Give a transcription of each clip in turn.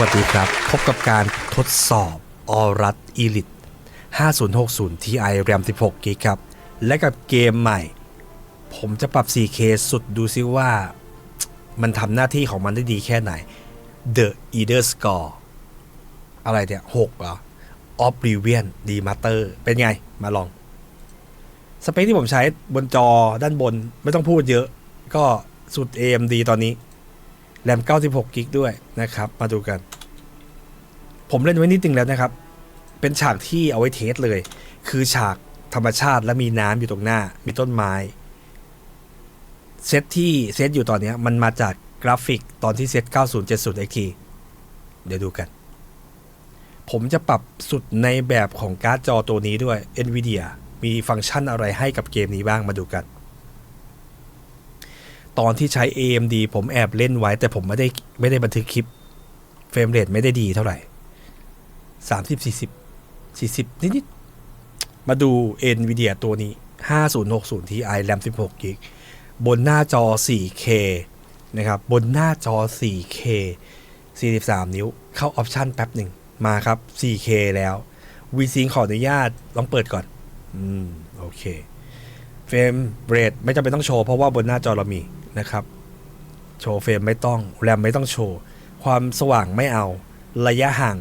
วัสดีครับ พบกับการทดสอบออรัสอีลิต5060 Ti RAM 16 g b ครับ และกับเกมใหม่ ผมจะปรับ 4K สุดดูซิว่า มันทำหน้าที่ของมันได้ดีแค่ไหน The Eder Score อะไรเนี่ย6เหรอ Oblivion Demaster เป็นไง มาลอง สเปคที่ผมใช้บนจอด้านบนไม่ต้องพูดเยอะ ก็สุด AMD ตอนนี้ แรม 96กิกด้วยนะครับ มาดูกัน ผมเล่นไว้นิดนึงแล้วนะครับ เป็นฉากที่เอาไว้เทสเลย คือฉากธรรมชาติและมีน้ำอยู่ตรงหน้า มีต้นไม้ เซตที่เซตอยู่ตอนนี้มันมาจากกราฟิกตอนที่เซต9070 XT เดี๋ยวดูกัน ผมจะปรับสุดในแบบของการ์ดจอตัวนี้ด้วย NVIDIA มีฟังก์ชันอะไรให้กับเกมนี้บ้างมาดูกัน ตอนที่ใช้ AMD ผมแอบเล่นไว้ แต่ผมไม่ได้ไม่ได้บันทึกคลิป เฟรมเรทไม่ได้ดีเท่าไหร่30 40 40นิดๆมาดู NVIDIA ตัวนี้ 5060 Ti RAM 16 GB บนหน้าจอ 4K นะครับ บนหน้าจอ 4K 43 นิ้ว เข้าออปชันแป๊บหนึ่ง มาครับ 4K แล้ว VSync ขออนุญาตลองเปิดก่อน อืม โอเค เฟรมเรทไม่จำเป็นต้องโชว์ เพราะว่าบนหน้าจอเรามี นะครับ โชว์เฟรมไม่ต้องแรมไม่ต้องโชว์ ความสว่างไม่เอา ระยะห่าง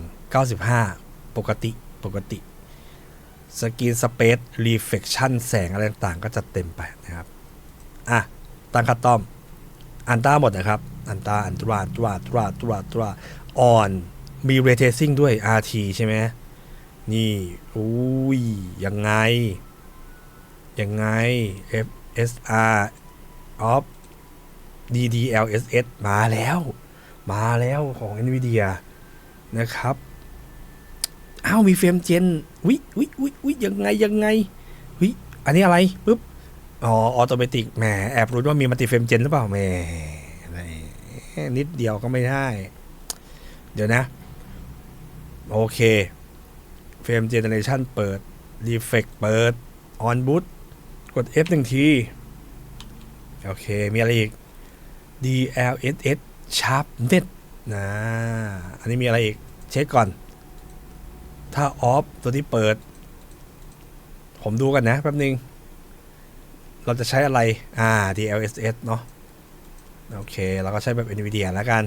95 ปกติปกติสกรีนสเปซรีเฟกชันแสงอะไรต่างๆ ก็จะเต็มไปนะครับ อะตั้งคัตตอม อันต้าหมดนะครับ อันต้าอันตราตราตราตราตราออนมีเรเทซิ่งด้วย RT ใช่ไหมนี่อุ้ยยังไง ยังไง FSR of DDLSS มาแล้ว มาแล้วของ NVIDIA นะครับอ้าวมีเฟรมเจนวิวิวิวิยังไงยังไงวิอันนี้อะไรปุ๊บอ๋อออโตเมติกแหมแอบรู้ว่ามีมัลติเฟรมเจนหรือเปล่าแหมนิดเดียวก็ไม่ได้ เดี๋ยวนะ โอเคเฟรมเจเนเรชันเปิดรีเฟกเปิดออนบูตกด F หนึ่งที โอเค มีอะไรอีก DLSS Sharp Net นะอันนี้มีอะไรอีก เช็คก่อน ถ้าออฟตัวนี้เปิด ผมดูกันนะแป๊บนึง เราจะใช้อะไร อ่า DLSS เนาะโอเค เราก็ใช้แบบ NVIDIA แล้วกัน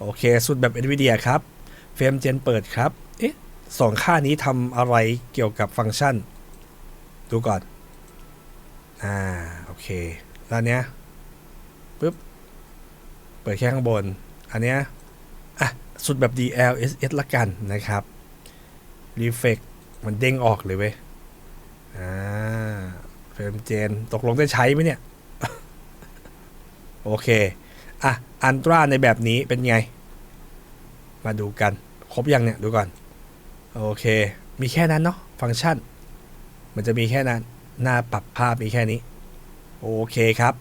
โอเค สุดแบบ NVIDIA ครับ เฟรมเจนเปิดครับ เอ๊ะสองค่านี้ทำอะไรเกี่ยวกับฟังก์ชัน ดูก่อน อ่า โอเค แล้วเนี้ย เปิดแค่ข้างบน อันเนี้ยอะ สุดแบบ DLSS ละกันนะครับ Reflect มันเด้งออกเลยเว้ย อ่าเฟรมเจน ตกลงได้ใช้ไหมเนี่ย โอเค อะ อันตราในแบบนี้เป็นไง มาดูกัน ครบยังเนี่ย ดูก่อน โอเค มีแค่นั้นเนาะ ฟังก์ชัน มันจะมีแค่นั้น หน้าปรับภาพมีแค่นี้ โอเคครับ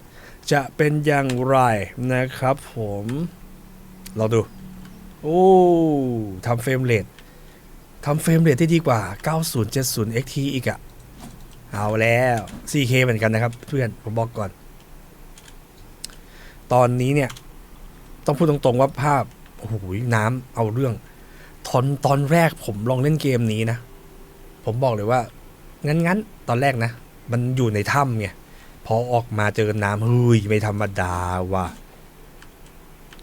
จะเป็นอย่างไรนะครับผมเราดู โอ้ทำเฟรมเรททำเฟรมเรทได้ดีกว่า 9070 XT อีกอะเอาแล้ว 4K เหมือนกันนะครับ เพื่อนผมบอกก่อน ตอนนี้เนี่ย ต้องพูดตรงๆว่าภาพโอ้โหน้ำเอาเรื่องตอนตอนแรกผมลองเล่นเกมนี้นะ ผมบอกเลยว่า งั้นงั้นตอนแรกนะ มันอยู่ในถ้ำไง พอออกมาเจอน้ำเฮ้ยไม่ธรรมดาว่ะ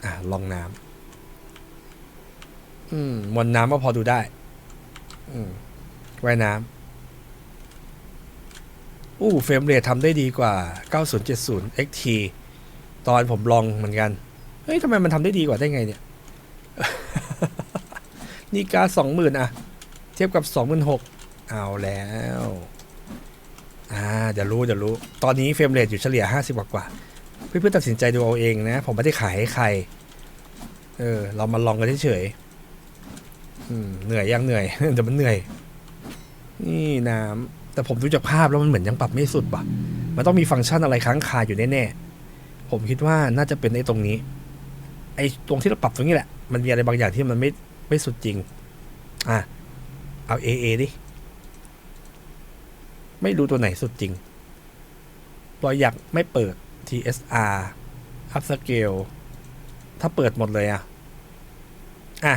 อะลองน้ำอืมมวลน้ำก็พอดูได้ อืมว่ายน้ำอู้เฟรมเรททำได้ดีกว่า 9070 XT ตอนผมลองเหมือนกัน เฮ้ยทำไมมันทำได้ดีกว่าได้ไงเนี่ย นี่กาสองหมื่นอะเทียบกับสองหมื่นหกเอาแล้ว อ่าเดี๋ยวรู้เดี๋ยวรู้ ตอนนี้เฟรมเรทอยู่เฉลี่ยห้าสิบกว่าเพื่อนๆตัดสินใจดูเอาเองนะ ผมไม่ได้ขายให้ใคร เออ เรามาลองกันเฉยๆเหนื่อยยังเหนื่อยเดี๋ยวมันเหนื่อย นี่น้ำแต่ผมดูจากภาพแล้วมันเหมือนยังปรับไม่สุดว่ะ มันต้องมีฟังก์ชันอะไรค้างคาอยู่แน่ๆ ผมคิดว่าน่าจะเป็นไอ้ตรงนี้ ไอ้ตรงที่เราปรับตรงนี้แหละ มันมีอะไรบางอย่างที่มันไม่ไม่สุดจริง อะ เอา AA ดิ ไม่รู้ตัวไหนสุดจริงเราอยากไม่เปิด TSR Upscale ถ้าเปิดหมดเลยอะอะ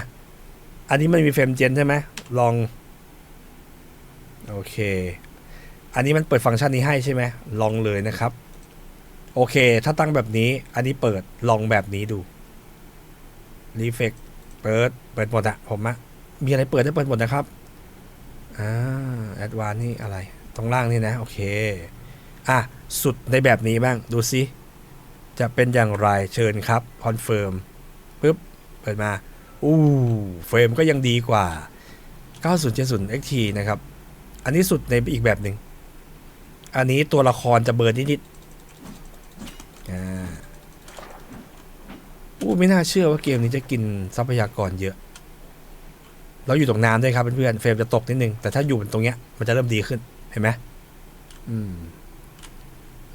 อันนี้มันมีเฟรมเจนใช่ไหมลอง โอเค อันนี้มันเปิดฟังก์ชันนี้ให้ใช่ไหมลองเลยนะครับ โอเค ถ้าตั้งแบบนี้ อันนี้เปิดลองแบบนี้ดูรีเฟกเปิด เปิดหมดอะผมอะมีอะไรเปิดได้เปิดหมดนะครับ อ่าแอดวานนี่อะไร ตรงล่างนี่นะ โอเค อะ สุดในแบบนี้บ้าง ดูซิ จะเป็นอย่างไรเชิญครับ คอนเฟิร์มปึ๊บ เปิดมา อู้เฟรมก็ยังดีกว่า 9070 XT นะครับ อันนี้สุดในอีกแบบหนึ่ง อันนี้ตัวละครจะเบิร์นนิดๆอ่าอู้ไม่น่าเชื่อว่าเกมนี้จะกินทรัพยากรเยอะ เราอยู่ตรงน้ำด้วยครับเพื่อนๆเฟรมจะตกนิดนึง แต่ถ้าอยู่บนตรงเนี้ยมันจะเริ่มดีขึ้น เห็นไหมอืม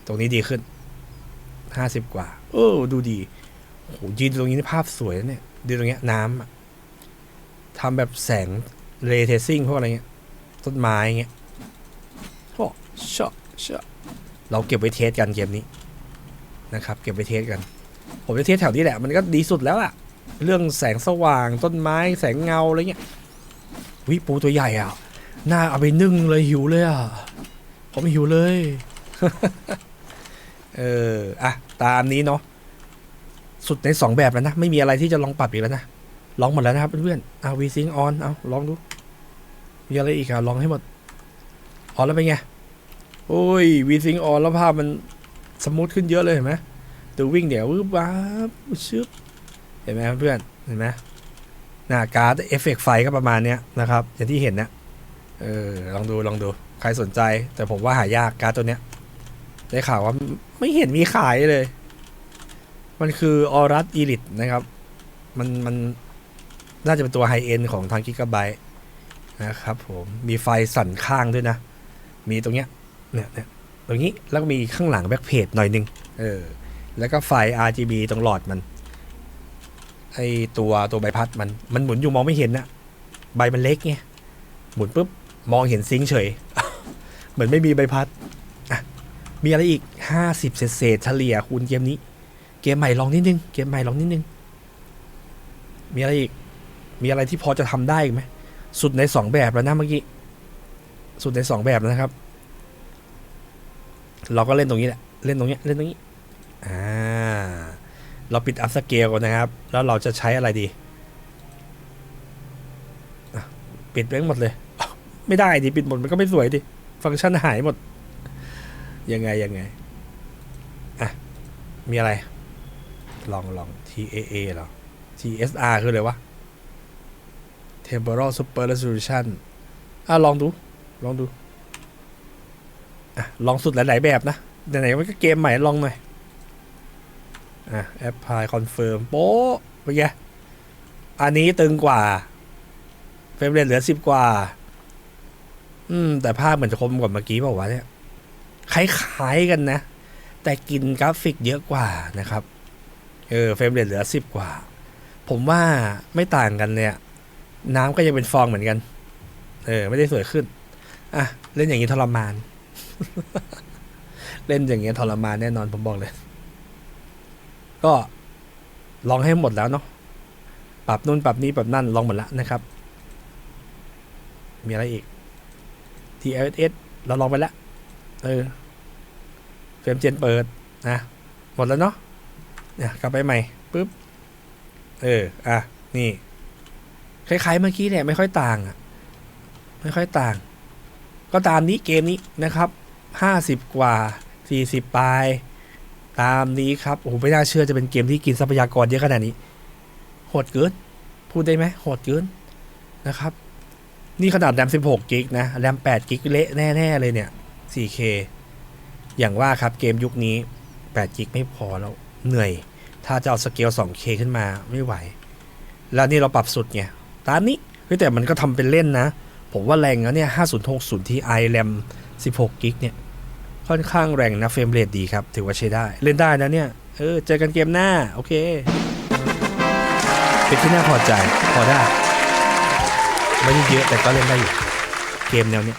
ตรงนี้ดีขึ้นห้าสิบกว่า เออ ดูดีโหยืนตรงนี้นี่ภาพสวยนะเนี่ยดูตรงเนี้ยน้ำอะทำแบบแสงเรเทซิ่งพวกอะไรเงี้ย ต้นไม้เงี้ยโอ้ชอบชอเราเก็บไว้เทสกันเกมนี้นะครับ เก็บไว้เทสกัน ผมจะเทสแถวนี้แหละ มันก็ดีสุดแล้วอะเรื่องแสงสว่างต้นไม้แสงเงาอะไรเงี้ยวิปูตัวใหญ่อะ น่าเอาไปนึ่งเลยหิวเลยอะ ผมหิวเลย เออ อะ ตามนี้เนาะ สุดในสองแบบแล้วนะ ไม่มีอะไรที่จะลองปรับอีกแล้วนะ ลองหมดแล้วนะครับเพื่อนๆเอาวีซิงออน เอาลองดู มีอะไรอีกอะลองให้หมดออนแล้วเป็นไง โอ้ยวีซิงออนแล้วภาพมันสมูทขึ้นเยอะเลยเห็นไหมตัววิ่งเดี๋ยววืบว้าบชึบเห็นไหมเพื่อน เห็นไหมหน้าการ์ดเอฟเฟกต์ไฟก็ประมาณเนี้ยนะครับ อย่างที่เห็นนะ เออลองดูลองดู ใครสนใจ แต่ผมว่าหายากการ์ดตัวเนี้ย ได้ข่าวว่าไม่เห็นมีขายเลย มันคือออรัสอีลิตนะครับ มันมันน่าจะเป็นตัวไฮเอ็นของทางกิกะไบนะครับผมมีไฟสั่นข้างด้วยนะ มีตรงเนี้ยเนี่ยเนี่ยตรงนี้แล้วก็มีข้างหลังแบ็คเพจหน่อยนึงเออแล้วก็ไฟ RGB ตรงหลอดมันไอตัวตัวใบพัดมันมันหมุนอยู่มองไม่เห็นนะใบมันเล็กไงหมุนปุ๊บ มองเห็นซิงเฉย เหมือนไม่มีใบพัด มีอะไรอีกห้าสิบเศษเศษเฉลี่ยคูณเกมนี้ เกมใหม่ลองนิดนึง เกมใหม่ลองนิดนึง มีอะไรอีก มีอะไรที่พอจะทำได้ไหม สุดในสองแบบแล้วนะเมื่อกี้ สุดในสองแบบแล้วนะครับ เราก็เล่นตรงนี้แหละ เล่นตรงนี้เล่นตรงนี้ อ่า เราปิดอัพสเกลก่อนนะครับ แล้วเราจะใช้อะไรดี ปิดแม่งหมดเลย ไม่ได้ดิปิดหมดมันก็ไม่สวยดิฟังก์ชันหายหมด ยังไงยังไงอะมีอะไร ลองลอง TAA หรอ TSR คืออะไรวะ Temporal Super Resolution อะลองดู ลองดูอะลองสุดหลายๆแบบนะไหนๆมันก็เกมใหม่ลองหน่อยอะ Apply Confirm โป๊ะเป็นไงอันนี้ตึงกว่า เฟรมเรทเหลือสิบกว่า อืม แต่ภาพเหมือนจะคมกว่าเมื่อกี้เปล่าเนี่ยคล้ายๆกันนะ แต่กินกราฟิกเยอะกว่านะครับ เออเฟรมเรทเหลือสิบกว่า ผมว่าไม่ต่างกันเนี่ย น้ำก็ยังเป็นฟองเหมือนกัน เออ ไม่ได้สวยขึ้น อะ เล่นอย่างนี้ทรมาน เล่นอย่างเงี้ยทรมานแน่นอนผมบอกเลย ก็ลองให้หมดแล้วเนาะปรับนู่นปรับนี้ปรับนั่นลองหมดแล้วนะครับ มีอะไรอีก TLS เราลองไปแล้ว เออเฟรมเจนเปิดนะ หมดแล้วเนาะเนี่ยกลับไปใหม่ปุ๊บ เออ อะ นี่ คล้ายๆเมื่อกี้เนี่ยไม่ค่อยต่างอะ ไม่ค่อยต่าง ก็ตามนี้เกมนี้นะครับห้าสิบกว่าสี่สิบปลาย ตามนี้ครับ โอ้โห ไม่น่าเชื่อจะเป็นเกมที่กินทรัพยากรเยอะขนาดนี้ โหดเกิน พูดได้ไหมโหดเกินนะครับ นี่ขนาดแรม16กิกนะแรม8กิกเละแน่ ๆ เลยเนี่ย 4K อย่างว่าครับเกมยุคนี้8กิกไม่พอแล้ว เหนื่อย ถ้าจะเอาสเกล 2K ขึ้นมาไม่ไหว แล้วนี่เราปรับสุดไงตามนี้เฮ้ยแต่มันก็ทำเป็นเล่นนะ ผมว่าแรงแล้วเนี่ย5060 Ti แรม16กิกเนี่ย ค่อนข้างแรงนะเฟรมเรทดีครับ ถือว่าใช้ได้ เล่นได้นะเนี่ย เออ เจอกันเกมหน้า โอเค เป็นที่น่าพอใจ พอได้ ไม่ได้เยอะแต่ก็เล่นได้อยู่เกมแนวเนี้ย